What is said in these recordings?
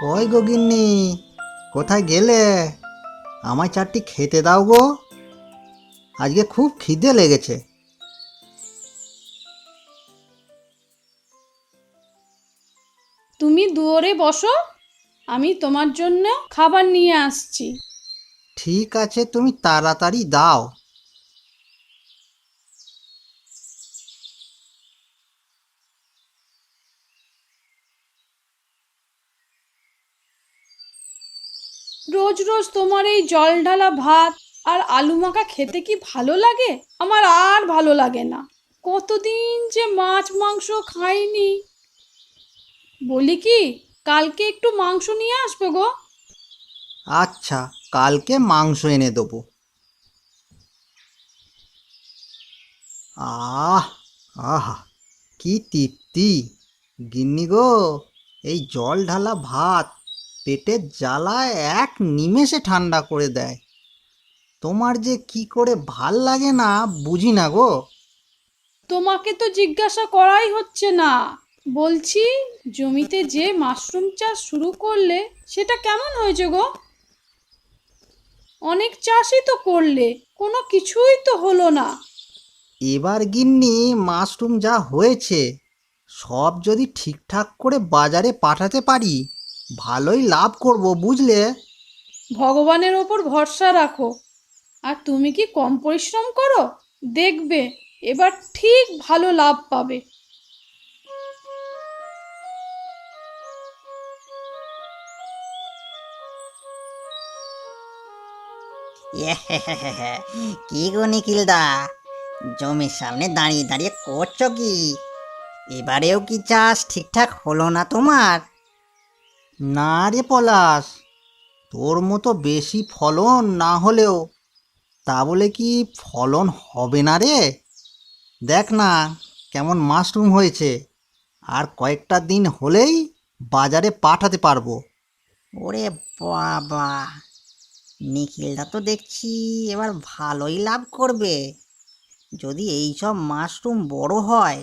কই গো গিন্নি? কোথায় গেলে? আমায় চারটি খেতে দাও গো। আজকে খুব খিদে লেগেছে। তুমি দুয়ারে বসো আমি তোমার জন্য খাবার নিয়ে আসছি। ঠিক আছে তুমি তাড়াতাড়ি দাও। রোজ রোজ তোমার এই জল ঢালা ভাত আর আলু মাখা খেতে কি ভালো লাগে? আমার আর ভালো লাগে না। কতদিন যে মাছ, মাংস খাইনি। বলি কি, কালকে একটু মাংস নিয়ে আসবে গো। আচ্ছা কালকে মাংস এনে দেবো। আহ, আহা, কি তৃপ্তি। গিন্নি গো, এই জল ঢালা ভাত পেটের জ্বালায় এক নিমেষে ঠান্ডা করে দেয়। তোমার যে কি করে ভালো লাগে না বুঝি না গো। তোমাকে তো জিজ্ঞাসা করাই হচ্ছে না। বলছি জমিতে যে মাশরুম চাষ শুরু করলে সেটা কেমন হয়েছে গো? অনেক চাষই তো করলে কোনো কিছুই তো হলো না। এবার গিন্নি মাশরুম যা হয়েছে সব যদি ঠিকঠাক করে বাজারে পাঠাতে পারি ভালোই লাভ করব বুঝলে? ভগবানের ওপর ভরসা রাখো। আর তুমি কি কম পরিশ্রম করো? দেখবে এবার ঠিক ভালো লাভ পাবে। কি গো নিখিলদা? জমির সামনে দাঁড়িয়ে দাঁড়িয়ে করছ কি? এবারেও কি চাষ ঠিকঠাক হলো না তোমার? না রে পলাশ, তোর মতো বেশি ফলন না হলেও তা বলে কি ফলন হবে না রে? দেখ না কেমন মাশরুম হয়েছে, আর কয়েকটা দিন হলেই বাজারে পাঠাতে পারব। ওরে বাবা, নিখিলদা তো দেখছি এবার ভালোই লাভ করবে। যদি এইসব মাশরুম বড় হয়,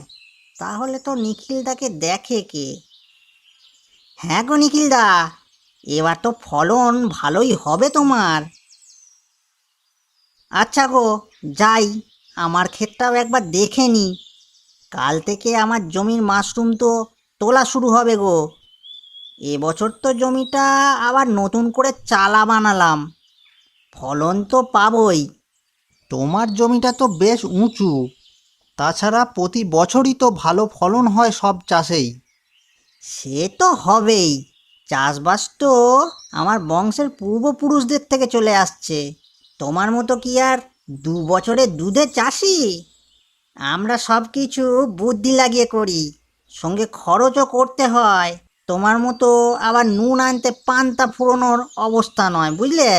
তাহলে তো নিখিলদাকে দেখে কে? হ্যাঁ গো নিখিলদা, এবার তো ফলন ভালোই হবে তোমার। আচ্ছা গো, যাই, আমার ক্ষেতটাও একবার দেখে নি। কাল থেকে আমার জমির মাশরুম তো তোলা শুরু হবে গো। এবছর তো জমিটা আবার নতুন করে চালা বানালাম। ফলন তো পাবই। তোমার জমিটা তো বেশ উঁচু। তাছাড়া প্রতি বছরই তো ভালো ফলন হয় সব চাষেই। সে তো হবেই। চাষবাস তো আমার বংশের পূর্বপুরুষদের থেকে চলে আসছে। তোমার মতো কি আর দু বছরে দুধে চাষি? আমরা সব কিছু বুদ্ধি লাগিয়ে করি, সঙ্গে খরচও করতে হয়। তোমার মতো আবার নুন আনতে পান্তা ফুরোনোর অবস্থা নয়, বুঝলে?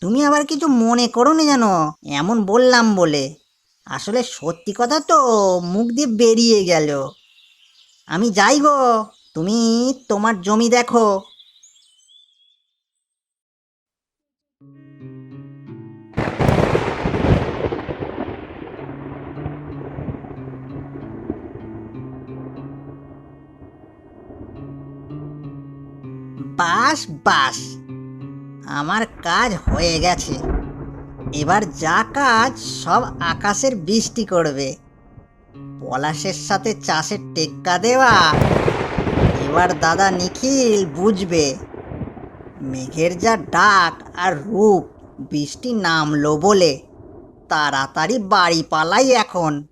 তুমি আবার কিছু মনে করো নি যেন? এমন বললাম বলে। আসলে সত্যি কথা তো মুখ দিয়ে বেরিয়ে গেল। আমি যাই গো, তুমি তোমার জমি দেখো। বাস বাস, আমার কাজ হয়ে গেছে। এবার যা কাজ সব আকাশের বৃষ্টি করবে। পলাশের সাথে চাষের টেক্কা দেওয়া। এবার দাদা নিখিল বুঝবে। মেঘের যা ডাক আর রূপ, বৃষ্টি নামলো বলে। তাড়াতাড়ি বাড়ি পালাই এখন।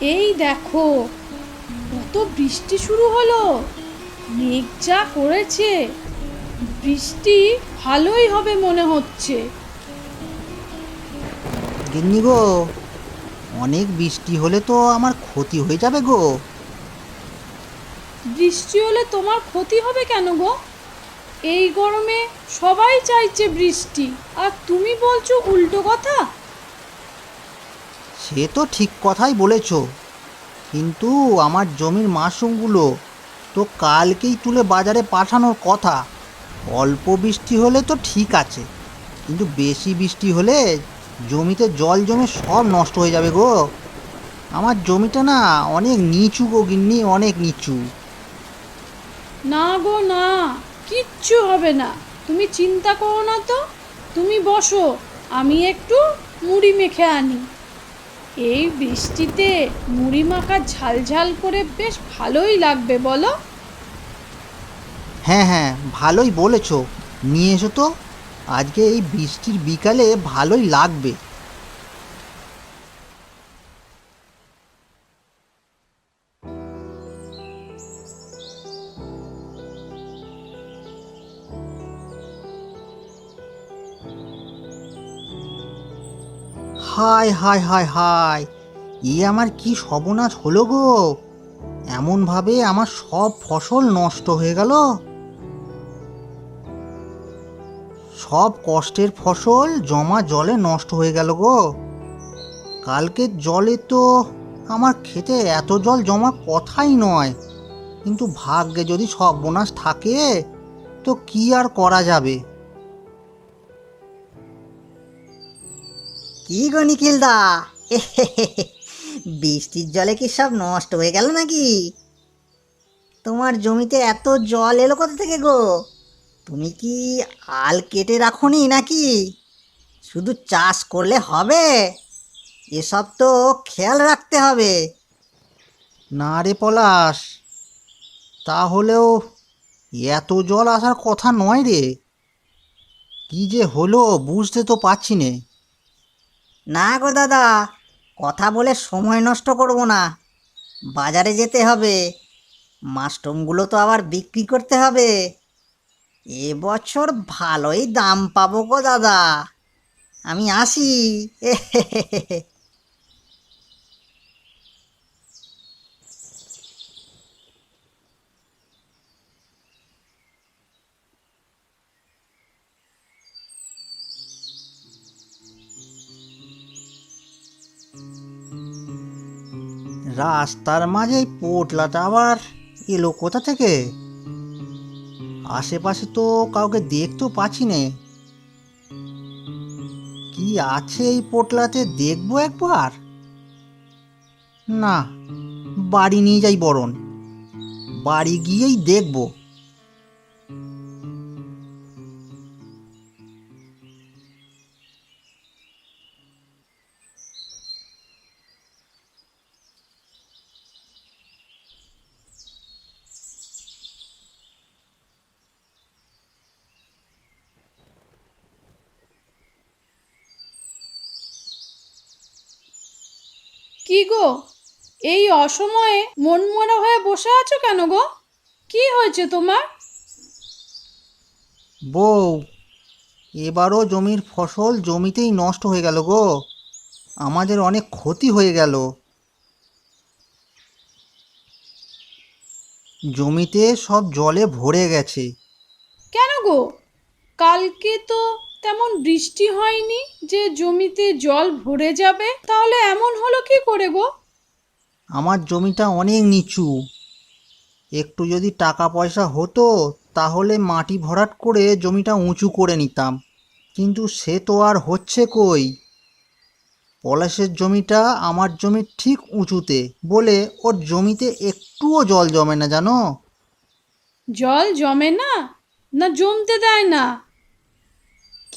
এই দেখো কত বৃষ্টি শুরু হলো। মেঘ যা করেছে বৃষ্টি ভালোই হবে মনে হচ্ছে। গিন্নি গো অনেক বৃষ্টি হলে তো আমার ক্ষতি হয়ে যাবে গো। বৃষ্টি হলে তোমার ক্ষতি হবে কেন গো? এই গরমে সবাই চাইছে বৃষ্টি আর তুমি বলছো উল্টো কথা? সে তো ঠিক কথাই বলেছ। কিন্তু আমার জমির মাশরুমগুলো তো কালকেই তুলে বাজারে পাঠানোর কথা। অল্প বৃষ্টি হলে তো ঠিক আছে, কিন্তু বেশি বৃষ্টি হলে জমিতে জল জমে সব নষ্ট হয়ে যাবে গো। আমার জমিটা না অনেক নিচু গো গিন্নি, অনেক নিচু। না গো, না, কিচ্ছু হবে না। তুমি চিন্তা করো না তো। তুমি বসো, আমি একটু মুড়ি মেখে আনি। এই বৃষ্টিতে মুড়ি মাখা ঝালঝাল করে বেশ ভালোই লাগবে, বলো? হ্যাঁ হ্যাঁ ভালোই বলেছ। নিয়ে এসো তো। আজকে এই বৃষ্টির বিকালে ভালোই লাগবে। হায় হায় হায় হায় এ আমার কি সর্বনাশ হলো গো? এমনভাবে আমার সব ফসল নষ্ট হয়ে গেল। সব কষ্টের ফসল জমা জলে নষ্ট হয়ে গেল গো। কালকের জলে তো আমার খেতে এত জল জমা কথাই নয়। কিন্তু ভাগ্যে যদি সর্বনাশ থাকে, তো কি আর করা যাবে? কি গো নিখিলদা? বৃষ্টির জলে কি সব নষ্ট হয়ে গেল নাকি? তোমার জমিতে এত জল এলো কোথা থেকে গো? তুমি কি আল কেটে রাখোনি নাকি? শুধু চাষ করলে হবে? এসব তো খেয়াল রাখতে হবে। না রে পলাশ, তাহলেও এত জল আসার কথা নয় রে। কি যে হলো বুঝতে তো পারছি নে। না গো দাদা, কথা বলে সময় নষ্ট করব না। বাজারে যেতে হবে। মাশরুমগুলো তো আবার বিক্রি করতে হবে। এবছর ভালোই দাম পাবো গো দাদা। আমি আসি। রাস্তার মাঝে পোটলাটা আবার এলো কোথা থেকে? আশেপাশে তো কাউকে দেখতেও পাচ্ছি নে। কি আছে এই পোটলাতে দেখব একবার? না, বাড়ি নিয়ে যাই বরণ বাড়ি গিয়েই দেখব। কি গো? এই অসময়ে মনমরা হয়ে বসে আছো কেন গো? কি হয়েছে তোমার? বউ এবারও জমির ফসল জমিতেই নষ্ট হয়ে গেল গো। আমাদের অনেক ক্ষতি হয়ে গেল। জমিতে সব জলে ভরে গেছে। কেন গো? কালকে তো তেমন বৃষ্টি হয়নি যে জমিতে জল ভরে যাবে তাহলে এমন হলো কি করে গো? আমার জমিটা অনেক নিচু। একটু যদি টাকা পয়সা হতো তাহলে মাটি ভরাট করে জমিটা উঁচু করে নিতাম। কিন্তু সে তো আর হচ্ছে কই? পলাশের জমিটা আমার জমির ঠিক উঁচুতে বলে ওর জমিতে একটুও জল জমে না জানো? জল জমে না? না জমতে দেয় না।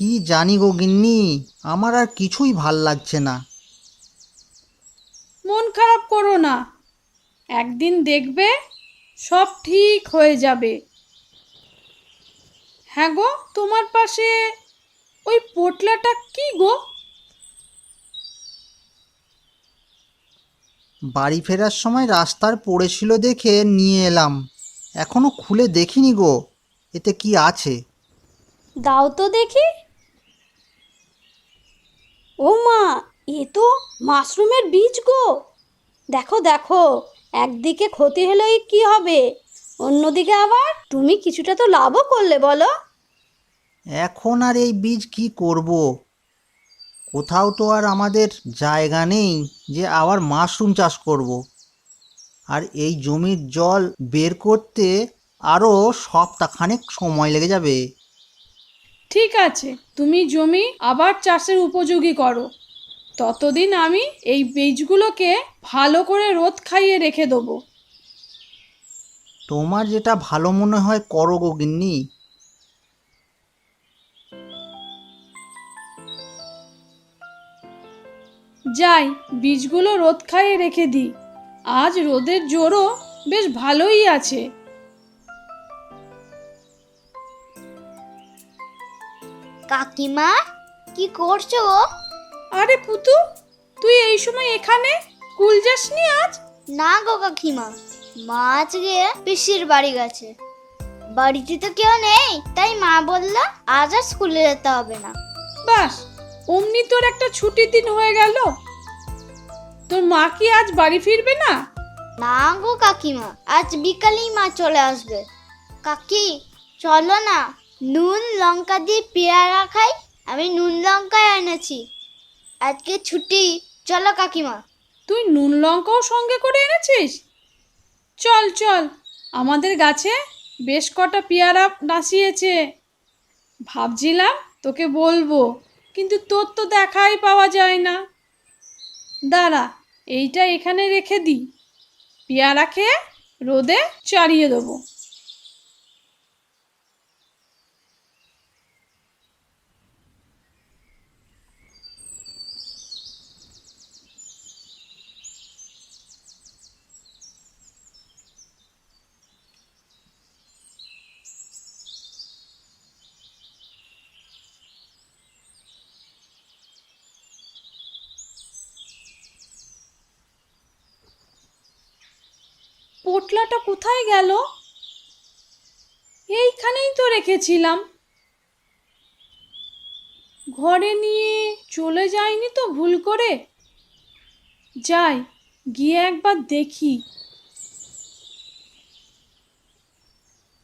কি জানি গো গিন্নি আমার আর কিছুই ভালো লাগছে না। মন খারাপ করো না। একদিন দেখবে সব ঠিক হয়ে যাবে। হ্যাঁ গো তোমার পাশে ওই পোটলাটা কি গো? বাড়ি ফেরার সময় রাস্তার পড়েছিল দেখে নিয়ে এলাম। এখনও খুলে দেখিনি গো এতে কি আছে? দাও তো দেখি। ও মা, এ তো মাশরুমের বীজ গো। দেখো দেখো, একদিকে ক্ষতি হলেই কি হবে? অন্যদিকে আবার তুমি কিছুটা তো লাভও করলে, বলো। এখন আর এই বীজ কি করব? কোথাও তো আর আমাদের জায়গা নেই যে আবার মাশরুম চাষ করব। আর এই জমির জল বের করতে আরও সপ্তাহখানেক সময় লেগে যাবে। ঠিক আছে তুমি জমি আবার চাষের উপযোগী করো। ততদিন আমি এই বীজগুলোকে ভালো করে রোদ খাইয়ে রেখে দেবো। তোমার যেটা ভালো মনে হয় করো গো গিন্নি। যাই বীজগুলো রোদ খাইয়ে রেখে দিই। আজ রোদের জোরও বেশ ভালোই আছে। কাকিমা কি করছ গো? আরে পুতু তুই এই সময় এখানে? স্কুল যাসনি আজ? না গো কাকিমা মা আজকে পিসির বাড়ি গেছে। বাড়িতে তো কেউ নেই তাই মা বলল আজ আর স্কুলে যেতে হবে না। বাস অমনি তোর একটা ছুটির দিন হয়ে গেল। তোর মা কি আজ বাড়ি ফিরবে না? না গো কাকিমা আজ বিকালেই মা চলে আসবে। কাকি চলো না। নুন লঙ্কা দিয়ে পেয়ারা খাই, আমি নুন লঙ্কায় এনেছি। আজকে ছুটি। চলো কাকিমা। তুই নুন লঙ্কাও সঙ্গে করে এনেছিস? চল চল। আমাদের গাছে বেশ কটা পেয়ারা নাসিয়েছে ভাবছিলাম তোকে বলব, কিন্তু তোর তো দেখাই পাওয়া যায় না। দাঁড়া, এইটা এখানে রেখে দিই। পেয়ারা খেয়ে রোদে চারিয়ে দেবো। পোটলাটা কোথায় গেল? এইখানেই তো রেখেছিলাম। ঘরে নিয়ে চলে যায়নি তো ভুল করে? যাই, গিয়ে একবার দেখি।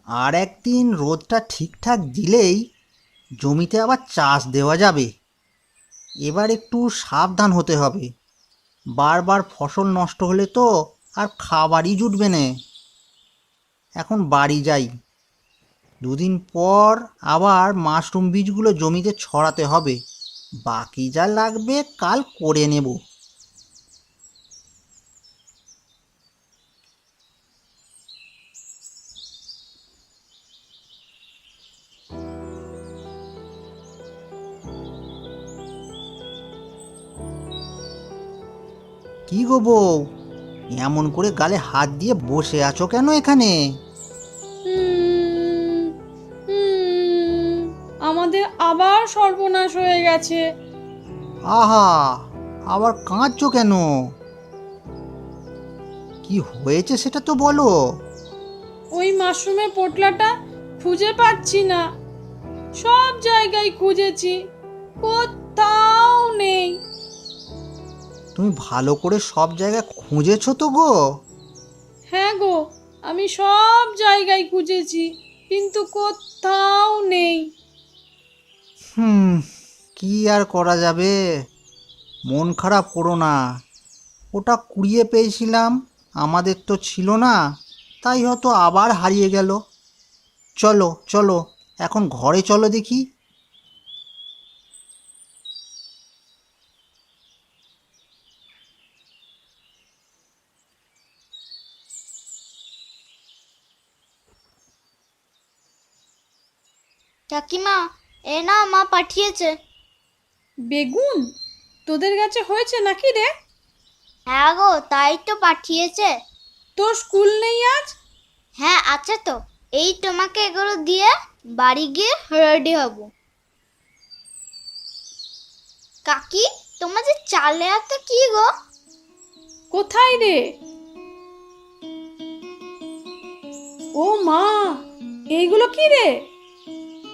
আর একদিন রোদটা ঠিকঠাক দিলেই জমিতে আবার চাষ দেওয়া যাবে। এবার একটু সাবধান হতে হবে। বারবার ফসল নষ্ট হলে তো আর খাবারই জুটবে না। এখন বাড়ি যাই। দুদিন পর আবার মাশরুম বীজগুলো জমিতে ছড়াতে হবে। বাকি যা লাগবে কাল করে নেব। কি গো বউ? এমন করে গালে হাত দিয়ে বসে আছো কেন এখানে? আমাদের আবার সর্বনাশ হয়ে গেছে। আহা আবার কাঁদছো কেন? কি হয়েছে সেটা তো বলো। ওই মাশরুমের পোটলাটা খুঁজে পাচ্ছি না। সব জায়গায় খুঁজেছি কোথাও নেই। তুমি ভালো করে সব জায়গায় খুঁজেছো তো গো? হ্যাঁ গো আমি সব জায়গায় খুঁজেছি কিন্তু কোথাও নেই। হুম কি আর করা যাবে? মন খারাপ করো না। ওটা কুড়িয়ে পেয়েছিলাম আমাদের তো ছিল না তাই হয়তো আবার হারিয়ে গেল। চলো চলো এখন ঘরে চলো দেখি। কাকিমা এ না মা পাঠিয়েছে। বেগুন তোদের কাছে হয়েছে নাকি রে? হ্যাঁ গো তাই তো পাঠিয়েছে। তোর স্কুল নেই আজ? হ্যাঁ আছে তো। এই তোমাকে এগুলো দিয়ে বাড়ি গিয়ে রেডি হব। কাকি তোমাদের চালে এত কি গো? কোথায় রে? ও মা এইগুলো কি রে?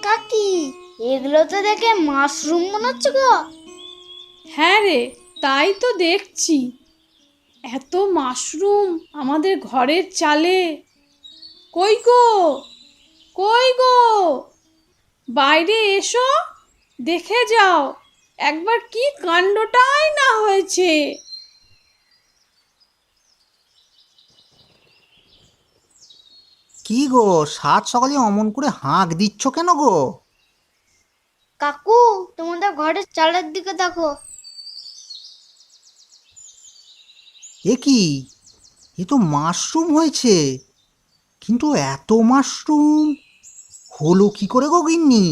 কাকি? এগুলো তো দেখে মাশরুম মনে হচ্ছে গো। হ্যাঁ রে, তাই তো দেখছি। এত মাশরুম আমাদের ঘরের চালে। কই গো? কই গো? বাইরে এসো, দেখে যাও। একবার কি কাণ্ডটাই না হয়েছে। কি গো সাত সকালে অমন করে হাঁক দিচ্ছ কেন গো? কাকু তোমাদের ঘরের চালের দিকে দেখো। এ কি? এ তো মাশরুম হয়েছে। কিন্তু এত মাশরুম? হলো কি করে গো গিন্নি?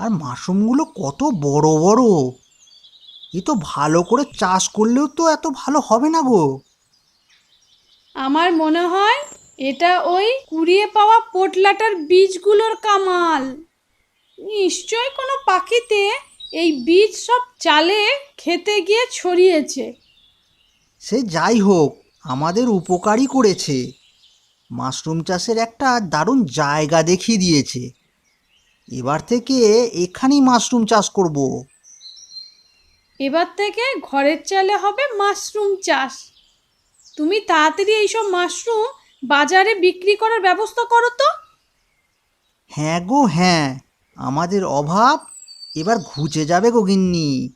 আর মাশরুমগুলো কত বড় বড়। এ তো ভালো করে চাষ করলেও তো এত ভালো হবে না গো। আমার মনে হয় এটা ওই কুড়িয়ে পাওয়া পোটলাটার বীজগুলোর কামাল। নিশ্চয় কোনো পাখিতে এই বীজ সব চালে খেতে গিয়ে ছড়িয়েছে। সে যাই হোক আমাদের উপকারই করেছে। মাশরুম চাষের একটা দারুণ জায়গা দেখিয়ে দিয়েছে। এবার থেকে এখানেই মাশরুম চাষ করব। এবার থেকে ঘরের চালে হবে মাশরুম চাষ। তুমি তাড়াতাড়ি এইসব মাশরুম বাজারে বিক্রি করার ব্যবস্থা করো তো। হ্যাঁ গো হ্যাঁ। আমাদের অভাব, এবার ঘুচে যাবে গো গিন্নি।